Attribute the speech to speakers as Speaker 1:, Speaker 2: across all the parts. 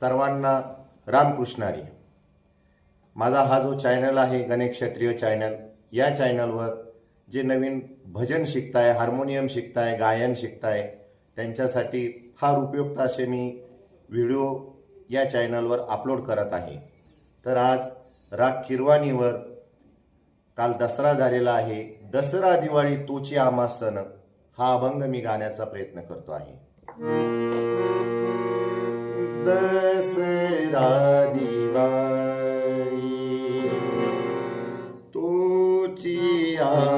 Speaker 1: सर्वांना रामकृष्णारी. माझा हा जो चॅनल आहे गणेश क्षत्रिय चॅनल या चॅनलवर जे नवीन भजन शिकताय हार्मोनियम शिकताय गायन शिकताय त्यांच्यासाठी फार उपयुक्त असे मी व्हिडिओ या चॅनलवर अपलोड करत आहे. तर आज राग किरवाणीवर काल दसरा झालेला आहे. दसरा दिवाळी तोची आमासन सण हा अभंग मी गाण्याचा प्रयत्न करतो आहे. दसरा दिवाळी तोची आ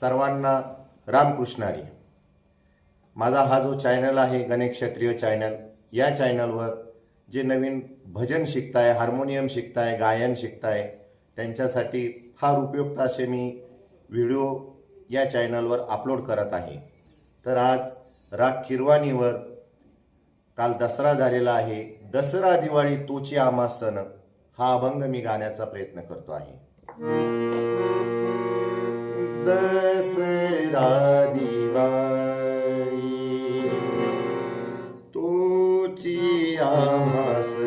Speaker 1: सर्वांना रामकृष्णारी. माझा हा जो चॅनल आहे गणेश क्षत्रिय चॅनल या चॅनलवर जे नवीन भजन शिकताय हार्मोनियम शिकताय गायन शिकताय त्यांच्यासाठी फार उपयुक्त असे मी व्हिडिओ या चॅनलवर अपलोड करत आहे. तर आज राग किरवाणीवर काल दसरा झालेला आहे. दसरा दिवाळी तोची आमा सण हा अभंग मी गाण्याचा प्रयत्न करतो आहे. दसरा दिवाळी तोची आमास